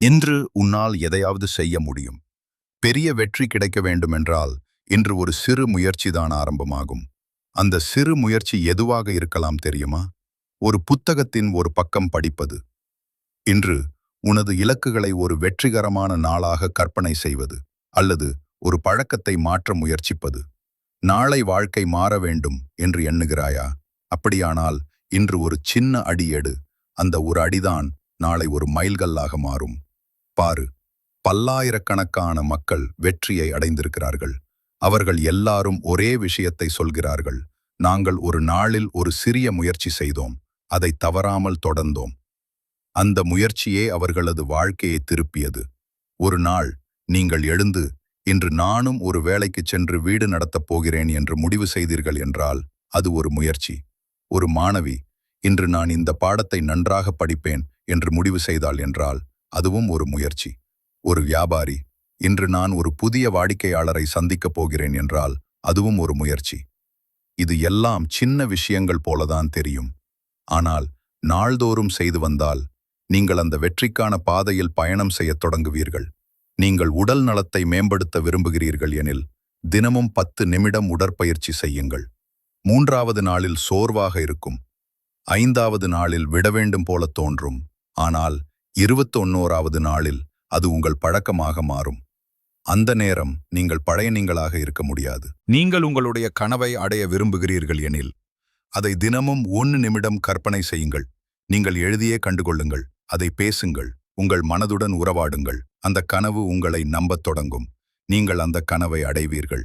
இன்று உன்னால் எதையாவது செய்ய முடியும். பெரிய வெற்றி கிடைக்க வேண்டுமென்றால் இன்று ஒரு சிறு முயற்சிதான் ஆரம்பமாகும். அந்த சிறு முயற்சி எதுவாக இருக்கலாம் தெரியுமா? ஒரு புத்தகத்தின் ஒரு பக்கம் படிப்பது. இன்று உனது இலக்குகளை ஒரு வெற்றிகரமான நாளாக கற்பனை செய்வது அல்லது ஒரு பழக்கத்தை மாற்ற முயற்சிப்பது. நாளை வாழ்க்கை மாற வேண்டும் என்று எண்ணுகிறாயா? அப்படியானால் இன்று ஒரு சின்ன அடி எடு. அந்த ஒரு அடிதான் நாளை ஒரு மைல்கல்லாக மாறும். பாரு பல்லாயிரக்கணக்கான மக்கள் வெற்றியை அடைந்திருக்கிறார்கள். அவர்கள் எல்லாரும் ஒரே விஷயத்தை சொல்கிறார்கள். நாங்கள் ஒரு நாளில் ஒரு சிறிய முயற்சி செய்தோம். அதை தவறாமல் தொடர்ந்தோம். அந்த முயற்சியே அவர்களது வாழ்க்கையை திருப்பியது. ஒரு நாள் நீங்கள் எழுந்து இன்று நானும் ஒரு வேலைக்கு சென்று வீடு நடத்தப் போகிறேன் என்று முடிவு செய்தீர்கள் என்றால் அது ஒரு முயற்சி. ஒரு மாணவி இன்று நான் இந்த பாடத்தை நன்றாக படிப்பேன் என்று முடிவு செய்தாள் என்றால் அதுவும் ஒரு முயற்சி. ஒரு வியாபாரி இன்று நான் ஒரு புதிய வாடிக்கையாளரை சந்திக்கப் போகிறேன் என்றால் அதுவும் ஒரு முயற்சி. இது எல்லாம் சின்ன விஷயங்கள் போலதான் தெரியும். ஆனால் நாள்தோறும் செய்து வந்தால் நீங்கள் அந்த வெற்றிக்கான பாதையில் பயணம் செய்யத் தொடங்குவீர்கள். நீங்கள் உடல் நலத்தை மேம்படுத்த விரும்புகிறீர்கள் எனில் தினமும் பத்து நிமிடம் உடற்பயிற்சி செய்யுங்கள். மூன்றாவது நாளில் சோர்வாக இருக்கும். ஐந்தாவது நாளில் விட வேண்டும் போல தோன்றும். ஆனால் இருபத்தொன்னோராவது நாளில் அது உங்கள் பழக்கமாக மாறும். அந்த நேரம் நீங்கள் பழைய நீங்களாக இருக்க முடியாது. நீங்கள் உங்களுடைய கனவை அடைய விரும்புகிறீர்கள் எனில் அதை தினமும் ஒன்று நிமிடம் கற்பனை செய்யுங்கள். நீங்கள் எழுதியே கண்டுகொள்ளுங்கள் அதை பேசுங்கள் உங்கள் மனதுடன் உறவாடுங்கள். அந்த கனவு உங்களை நம்பத் தொடங்கும். நீங்கள் அந்த கனவை அடைவீர்கள்.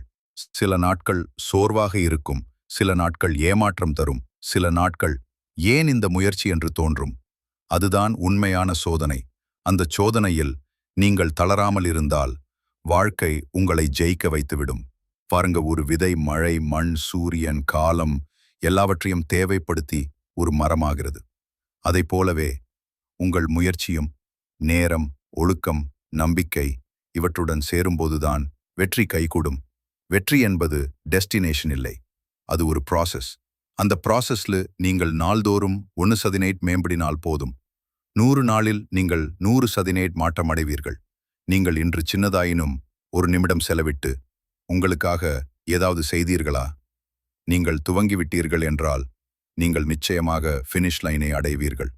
சில நாட்கள் சோர்வாக இருக்கும் சில நாட்கள் ஏமாற்றம் தரும் சில நாட்கள் ஏன் இந்த முயற்சி என்று தோன்றும்? அதுதான் உண்மையான சோதனை. அந்த சோதனையில் நீங்கள் தளராமல் இருந்தால் வாழ்க்கை உங்களை ஜெயிக்க வைத்துவிடும். பாருங்க ஒரு விதை மழை மண் சூரியன் காலம் எல்லாவற்றையும் தேவைப்படுத்தி ஒரு மரமாகிறது. அதை போலவே உங்கள் முயற்சியும் நேரம் ஒழுக்கம் நம்பிக்கை இவற்றுடன் சேரும்போதுதான் வெற்றி கைகூடும். வெற்றி என்பது டெஸ்டினேஷன் இல்லை அது ஒரு ப்ராசஸ். அந்த ப்ராசஸ்ல நீங்கள் நாள்தோறும் ஒன்று சதினேட் மேம்படினால் போதும். நூறு நாளில் நீங்கள் நூறு சதினேட் மாற்றமடைவீர்கள். நீங்கள் இன்று சின்னதாயினும் ஒரு நிமிடம் செலவிட்டு உங்களுக்காக ஏதாவது செய்தீர்களா? நீங்கள் துவங்கிவிட்டீர்கள் என்றால் நீங்கள் நிச்சயமாக ஃபினிஷ் லைனை அடைவீர்கள்.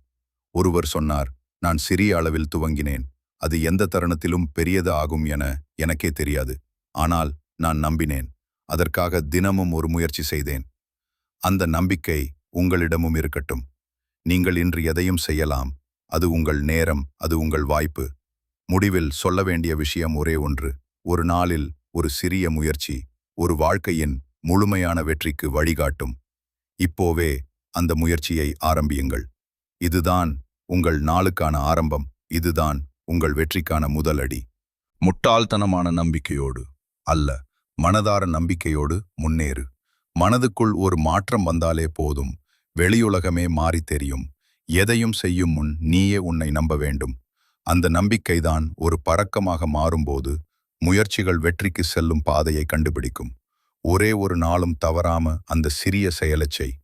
ஒருவர் சொன்னார் நான் சிறிய அளவில் துவங்கினேன். அது எந்த தருணத்திலும் பெரியது ஆகும் என எனக்கே தெரியாது. ஆனால் நான் நம்பினேன். அதற்காக தினமும் ஒரு முயற்சி செய்தேன். அந்த நம்பிக்கை உங்களிடமும் இருக்கட்டும். நீங்கள் இன்று எதையும் செய்யலாம். அது உங்கள் நேரம் அது உங்கள் வாய்ப்பு. முடிவில் சொல்ல வேண்டிய விஷயம் ஒரே ஒன்று ஒரு நாளில் ஒரு சிறிய முயற்சி ஒரு வாழ்க்கையின் முழுமையான வெற்றிக்கு வழிகாட்டும். இப்போவே அந்த முயற்சியை ஆரம்பியுங்கள். இதுதான் உங்கள் நாளுக்கான ஆரம்பம் இதுதான் உங்கள் வெற்றிக்கான முதல் அடி. முட்டாள்தனமான நம்பிக்கையோடு அல்ல மனதார நம்பிக்கையோடு முன்னேறு. மனதுக்குள் ஒரு மாற்றம் வந்தாலே போதும் வெளியுலகமே மாறி தெரியும். எதையும் செய்யும் முன் நீயே உன்னை நம்ப வேண்டும். அந்த நம்பிக்கைதான் ஒரு பறக்கமாக மாறும்போது முயற்சிகள் வெற்றிக்கு செல்லும் பாதையை கண்டுபிடிக்கும். ஒரே ஒரு நாளும் தவறாம அந்த சிறிய செயலச்சை செய்.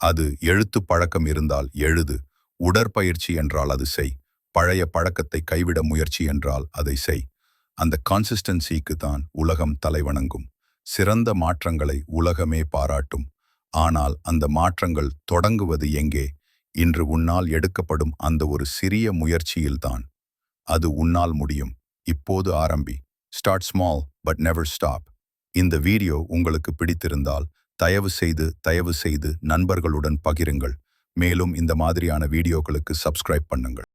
அது எழுத்து பழக்கம் இருந்தால் எழுது. உடற்பயிற்சி என்றால் அது செய். பழைய பழக்கத்தை கைவிட முயற்சி என்றால் அதை செய். அந்த கான்சிஸ்டன்சிக்கு தான் உலகம் தலைவணங்கும். சிறந்த மாற்றங்களை உலகமே பாராட்டும். ஆனால் அந்த மாற்றங்கள் தொடங்குவது எங்கே? இன்று உன்னால் எடுக்கப்படும் அந்த ஒரு சிறிய முயற்சியில்தான். அது உன்னால் முடியும். இப்போது ஆரம்பி. Start small but never stop இந்த வீடியோ உங்களுக்கு பிடித்திருந்தால் தயவு செய்து தயவு செய்து நண்பர்களுடன் பகிருங்கள். மேலும் இந்த மாதிரியான வீடியோக்களுக்கு சப்ஸ்கிரைப் பண்ணுங்கள்.